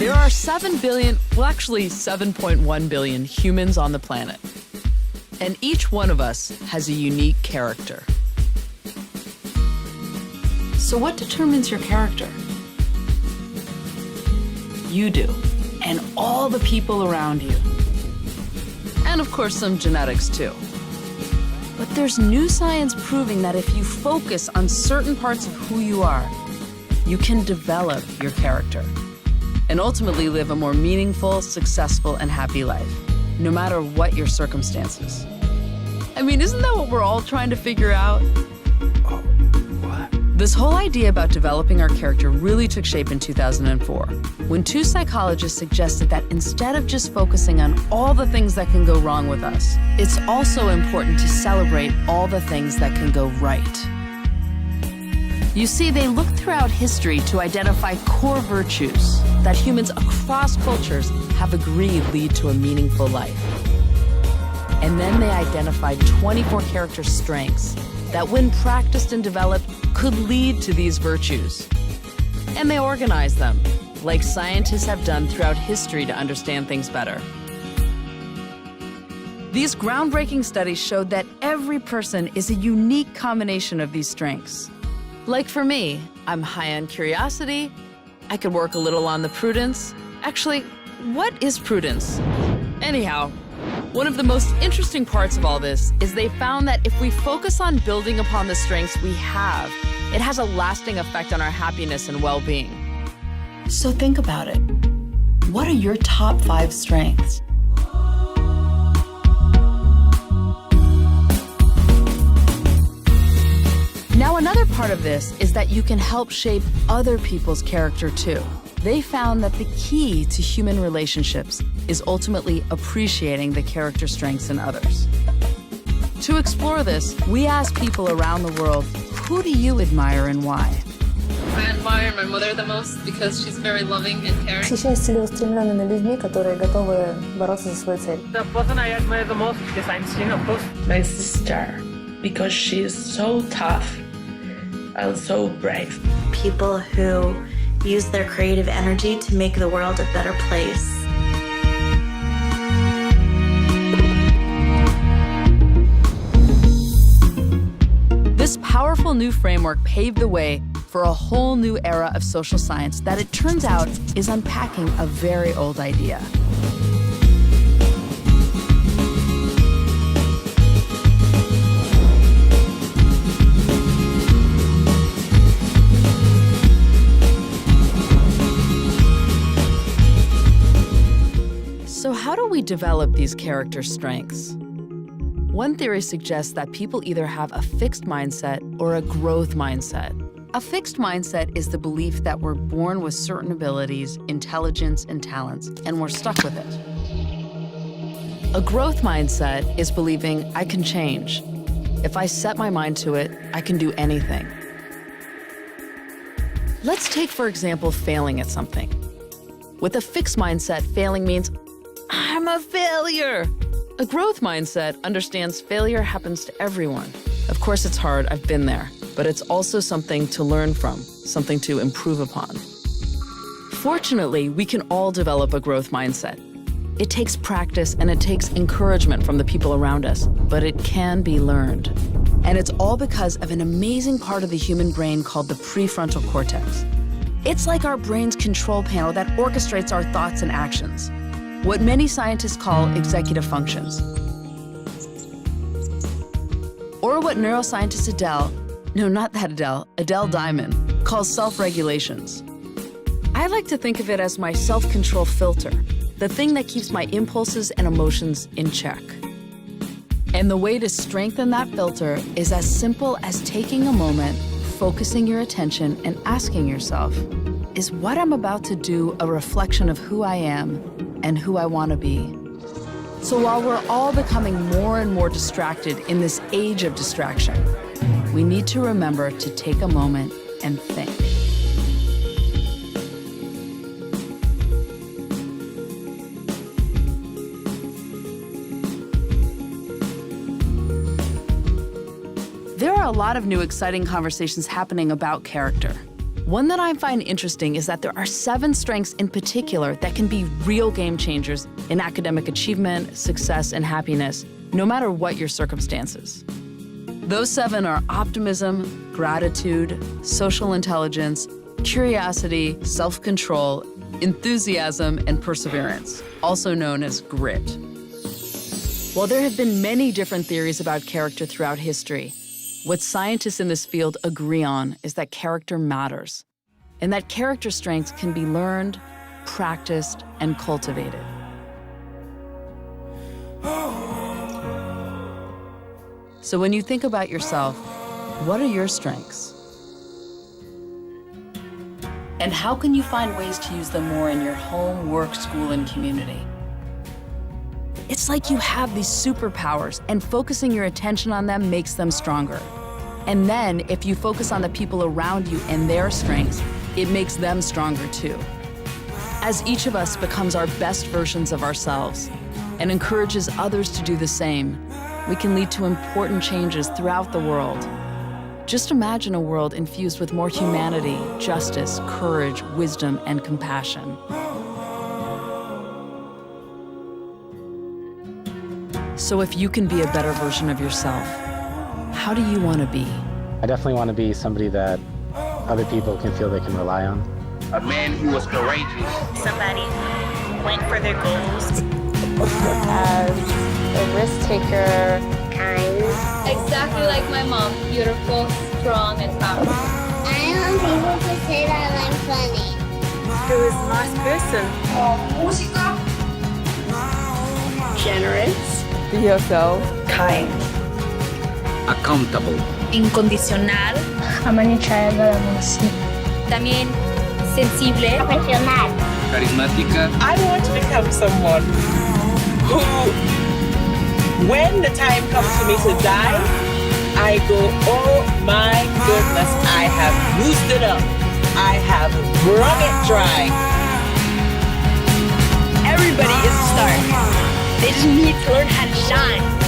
There are 7 billion, well, actually 7.1 billion humans on the planet. And each one of us has a unique character. So, what determines your character? You do, and all the people around you. And of course, some genetics too. But there's new science proving that if you focus on certain parts of who you are, you can develop your character and ultimately live a more meaningful, successful, and happy life, no matter what your circumstances. I mean, isn't that what we're all trying to figure out? Oh, What? This whole idea about developing our character really took shape in 2004 when two psychologists suggested that instead of just focusing on all the things that can go wrong with us, it's also important to celebrate all the things that can go right. You see, they looked throughout history to identify core virtues that humans across cultures have agreed lead to a meaningful life. And then they identified 24 character strengths that, when practiced and developed, could lead to these virtues. And they organized them, like scientists have done throughout history to understand things better. These groundbreaking studies showed that every person is a unique combination of these strengths. Like for me, I'm high on curiosity. I could work a little on the prudence. Actually, what is prudence? Anyhow, one of the most interesting parts of all this is they found that if we focus on building upon the strengths we have, it has a lasting effect on our happiness and well being. So think about it. What are your top five strengths? part of this is that you can help shape other people's character too. They found that the key to human relationships is ultimately appreciating the character strengths in others. To explore this, we asked people around the world who do you admire and why? I admire my mother the most because she's very loving and caring. Восхищаюсь целеустремленными людьми, которые готовы бороться за свою цель. The person I admire the most is Einstein, of course. my sister because she is so tough and so brave. people who use their creative energy to make the world a better place. This powerful new framework paved the way for a whole new era of social science that it turns out is unpacking a very old idea. We develop these character strengths? One theory suggests that people either have a fixed mindset or a growth mindset. A fixed mindset is the belief that we're born with certain abilities, intelligence, and talents, and we're stuck with it. A growth mindset is believing I can change. If I set my mind to it, I can do anything. Let's take, for example, failing at something. With a fixed mindset, failing means I'm a failure. A growth mindset understands failure happens to everyone. Of course, it's hard, I've been there, but it's also something to learn from, something to improve upon. Fortunately, we can all develop a growth mindset. It takes practice and it takes encouragement from the people around us, but it can be learned. And it's all because of an amazing part of the human brain called the prefrontal cortex. It's like our brain's control panel that orchestrates our thoughts and actions what many scientists call executive functions. Or what neuroscientist Adele, no, not that Adele, Adele Diamond, calls self regulations. I like to think of it as my self control filter, the thing that keeps my impulses and emotions in check. And the way to strengthen that filter is as simple as taking a moment, focusing your attention, and asking yourself Is what I'm about to do a reflection of who I am and who I want to be? So while we're all becoming more and more distracted in this age of distraction, we need to remember to take a moment and think. There are a lot of new exciting conversations happening about character. One that I find interesting is that there are seven strengths in particular that can be real game changers in academic achievement, success, and happiness, no matter what your circumstances. Those seven are optimism, gratitude, social intelligence, curiosity, self control, enthusiasm, and perseverance, also known as grit. While there have been many different theories about character throughout history, what scientists in this field agree on is that character matters, and that character strengths can be learned, practiced, and cultivated. So when you think about yourself, what are your strengths? And how can you find ways to use them more in your home, work, school, and community? It's like you have these superpowers, and focusing your attention on them makes them stronger. And then, if you focus on the people around you and their strengths, it makes them stronger too. As each of us becomes our best versions of ourselves and encourages others to do the same, we can lead to important changes throughout the world. Just imagine a world infused with more humanity, justice, courage, wisdom, and compassion. So, if you can be a better version of yourself, how do you want to be? I definitely want to be somebody that other people can feel they can rely on. a man who was courageous. Somebody who went for their goals. As a risk taker, kind. Exactly like my mom. Beautiful, strong, and powerful. I want people to say that I'm funny. Who is a nice person. Generous. Be yourself. Kind. Accountable. incondicional, también sensible, Profesional. Carismática. I want to become someone who, when the time comes for me to die, I go, oh my goodness, I have used it up. I have wrung it dry. everybody is a star. They just need to learn how to shine.